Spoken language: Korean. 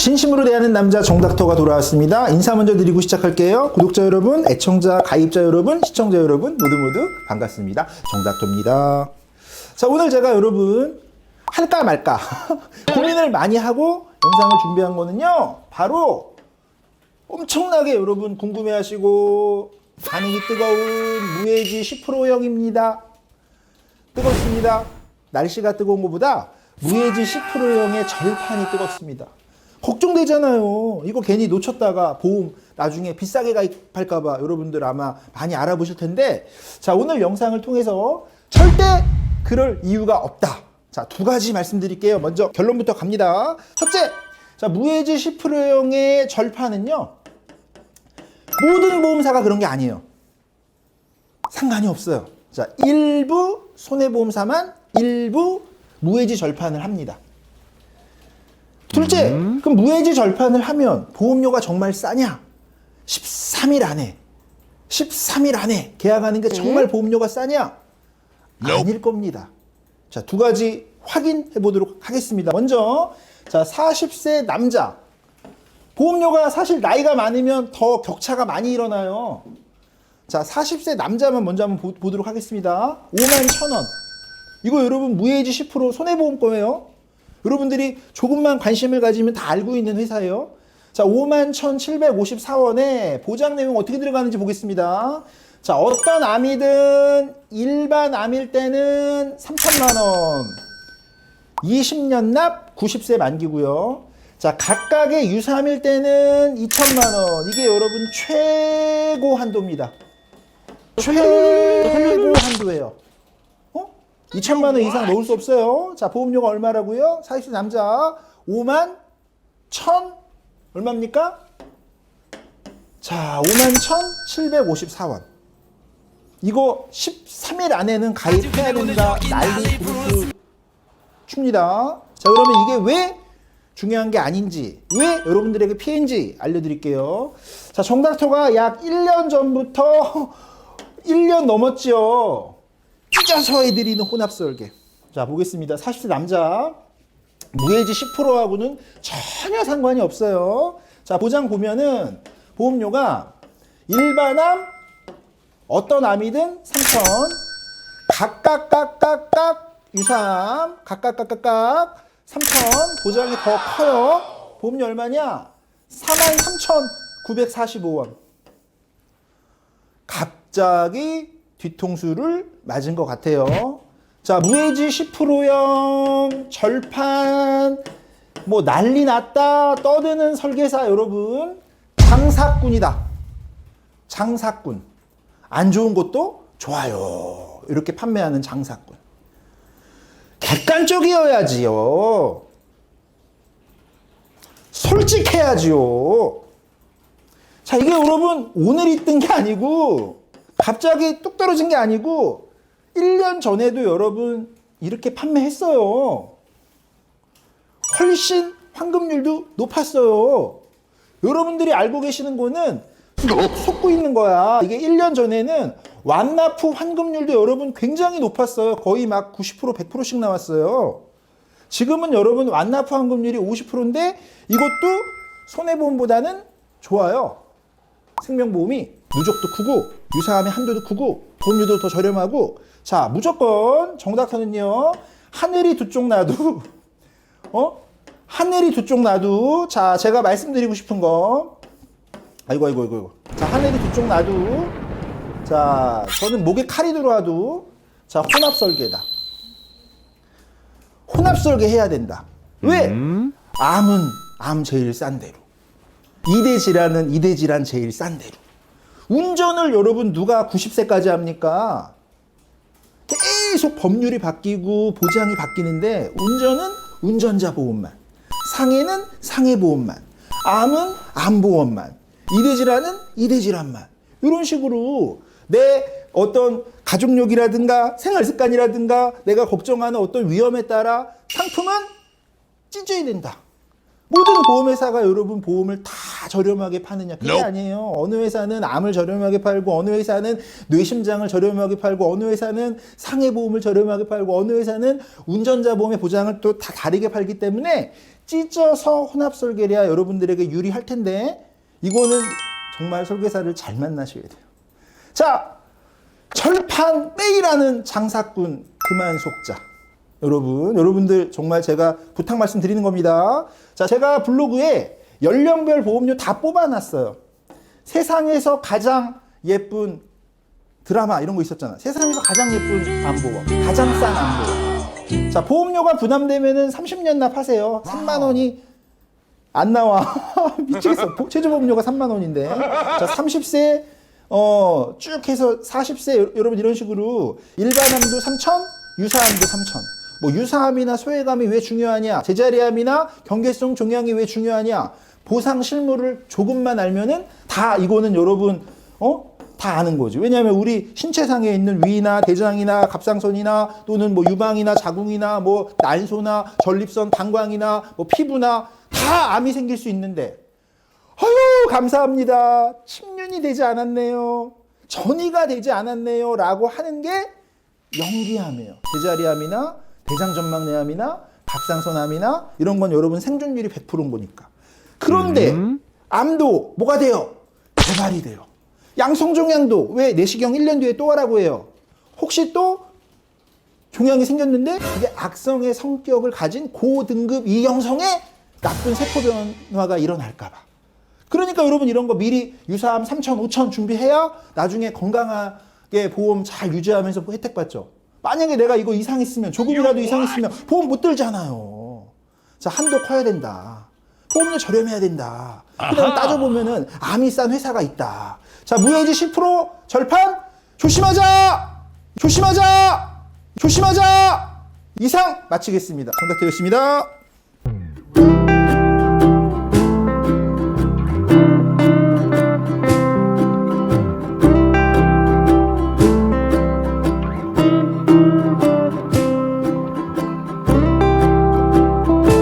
진심으로 대하는 남자 정닥터가 돌아왔습니다. 인사 먼저 드리고 시작할게요. 구독자 여러분, 애청자, 가입자 여러분, 시청자 여러분 모두 모두 반갑습니다. 정닥터입니다. 자, 오늘 제가 여러분 할까 말까 고민을 많이 하고 영상을 준비한 거는요. 바로 엄청나게 여러분 궁금해하시고 반응이 뜨거운 무해지 10%형입니다. 뜨겁습니다. 날씨가 뜨거운 것보다 무해지 10%형의 절판이 뜨겁습니다. 걱정되잖아요. 이거 괜히 놓쳤다가 보험 나중에 비싸게 가입할까봐 여러분들 아마 많이 알아보실 텐데 자 오늘 영상을 통해서 절대 그럴 이유가 없다. 자 두 가지 말씀드릴게요. 먼저 결론부터 갑니다. 첫째, 자 무해지 10%형의 절판은요 모든 보험사가 그런 게 아니에요. 상관이 없어요. 자, 일부 손해보험사만 일부 무해지 절판을 합니다. 둘째, 그럼 무해지 절판을 하면 보험료가 정말 싸냐? 13일 안에, 13일 안에 계약하는 게 정말 보험료가 싸냐? 아닐 겁니다. 자, 두 가지 확인해 보도록 하겠습니다. 먼저, 자, 40세 남자. 보험료가 사실 나이가 많으면 더 격차가 많이 일어나요. 자, 40세 남자만 먼저 한번 보, 보도록 하겠습니다. 5만 1천 원. 이거 여러분 무해지 10% 손해보험 거예요. 여러분들이 조금만 관심을 가지면 다 알고 있는 회사예요. 자, 5만 1,754원에 보장 내용 어떻게 들어가는지 보겠습니다. 자, 어떤 암이든 일반 암일 때는 3천만 원. 20년 납 90세 만기고요. 자, 각각의 유사암일 때는 2천만 원. 이게 여러분 최고 한도입니다. 최고 한도예요. 어? 2천만 원 이상 넣을 수 없어요. 자, 보험료가 얼마라고요? 40세 남자 5만 1천 얼마입니까? 자, 5만 1,754원. 이거 13일 안에는 가입해야 된다. 난리 수 춥니다. 자, 그러면 이게 왜 중요한 게 아닌지, 왜 여러분들에게 피해인지 알려드릴게요. 자, 정닥터가 약 1년 전부터 1년 넘었죠. 찢어서 해드리는 혼합설계. 자, 보겠습니다. 40세 남자. 무해지 10%하고는 전혀 상관이 없어요. 자, 보장 보면은 보험료가 일반암, 어떤 암이든 3천, 각각 각각각 유사암, 각각 각각각 3천 보장이 더 커요. 보험료 얼마냐? 43,945원. 갑자기 뒤통수를 맞은 것 같아요. 자, 무해지 10%형 절판 뭐 난리 났다 떠드는 설계사 여러분 장사꾼이다. 장사꾼. 안 좋은 것도 좋아요. 이렇게 판매하는 장사꾼. 객관적이어야지요. 솔직해야지요. 자, 이게 여러분 오늘이 뜬게 아니고 갑자기 뚝 떨어진 게 아니고 1년 전에도 여러분 이렇게 판매했어요. 훨씬 환급률도 높았어요. 여러분들이 알고 계시는 거는 속- 속고 있는 거야. 이게 1년 전에는 완납 후 환급률도 여러분 굉장히 높았어요. 거의 막 90% 100%씩 나왔어요. 지금은 여러분 완납 후 환급률이 50%인데 이것도 손해보험보다는 좋아요. 생명보험이 누적도 크고 유사암의 한도도 크고 보험료도 더 저렴하고. 자 무조건 정답하는요. 하늘이 두 쪽 나도 어? 하늘이 두 쪽 나도. 자 제가 말씀드리고 싶은 거. 아이고 아이고 아이고 아이고. 자 하늘이 두 쪽 나도. 자 저는 목에 칼이 들어와도 자 혼합 설계다. 혼합 설계 해야 된다. 왜? 암은 암 제일 싼 대로. 이대 질환은 이대 질환 제일 싼 대로. 운전을 여러분 누가 90세까지 합니까? 계속 법률이 바뀌고 보장이 바뀌는데 운전은 운전자 보험만, 상해는 상해 보험만, 암은 암 보험만, 이대 질환은 이대 질환만. 이런 식으로 내 어떤 가족력이라든가 생활 습관이라든가 내가 걱정하는 어떤 위험에 따라 상품은 찢어야 된다. 모든 보험회사가 여러분 보험을 다 저렴하게 파느냐? 그게 아니에요. 어느 회사는 암을 저렴하게 팔고, 어느 회사는 뇌심장을 저렴하게 팔고, 어느 회사는 상해보험을 저렴하게 팔고, 어느 회사는 운전자 보험의 보장을 또 다 다르게 팔기 때문에 찢어서 혼합설계래야 여러분들에게 유리할 텐데, 이거는 정말 설계사를 잘 만나셔야 돼요. 자, 절판 빼이라는 장사꾼 그만 속자. 여러분, 여러분들 정말 제가 부탁 말씀 드리는 겁니다. 자, 제가 블로그에 연령별 보험료 다 뽑아놨어요. 세상에서 가장 예쁜 드라마 이런 거 있었잖아. 세상에서 가장 예쁜 안보험, 가장 싼 안보험. 자, 보험료가 부담되면은 30년 납하세요. 3만 원이 안 나와. 미치겠어. 보- 최저 보험료가 3만 원인데. 자, 30세 어, 쭉 해서 40세 여- 여러분 이런 식으로 일반암도 3천, 유사암도 3천. 뭐 유사암이나 소외감이 왜 중요하냐? 제자리암이나 경계성 종양이 왜 중요하냐? 보상 실물을 조금만 알면은 다 이거는 여러분 어? 다 아는 거지. 왜냐하면 우리 신체상에 있는 위나 대장이나 갑상선이나 또는 뭐 유방이나 자궁이나 뭐 난소나 전립선, 방광이나 뭐 피부나 다 암이 생길 수 있는데 아유 감사합니다. 10년이 되지 않았네요. 전이가 되지 않았네요. 라고 하는 게 연기암이에요. 제자리암이나 대장전망내암이나 갑상선암이나 이런 건 여러분 생존율이 100%인 거니까. 그런데 암도 뭐가 돼요? 개발이 돼요. 양성종양도 왜 내시경 1년 뒤에 또 하라고 해요? 혹시 또 종양이 생겼는데 이게 악성의 성격을 가진 고등급 이형성의 나쁜 세포 변화가 일어날까 봐. 그러니까 여러분 이런 거 미리 유사암 3천, 5천 준비해야 나중에 건강하게 보험 잘 유지하면서 혜택 받죠. 만약에 내가 이거 이상했으면 조금이라도 이상했으면 보험 못 들잖아요. 자 한도 커야 된다. 보험료 저렴해야 된다. 그다음에 따져보면은 암이 싼 회사가 있다. 자 무해지 10% 절판 조심하자. 조심하자. 조심하자. 이상 마치겠습니다. 정답 되겠습니다.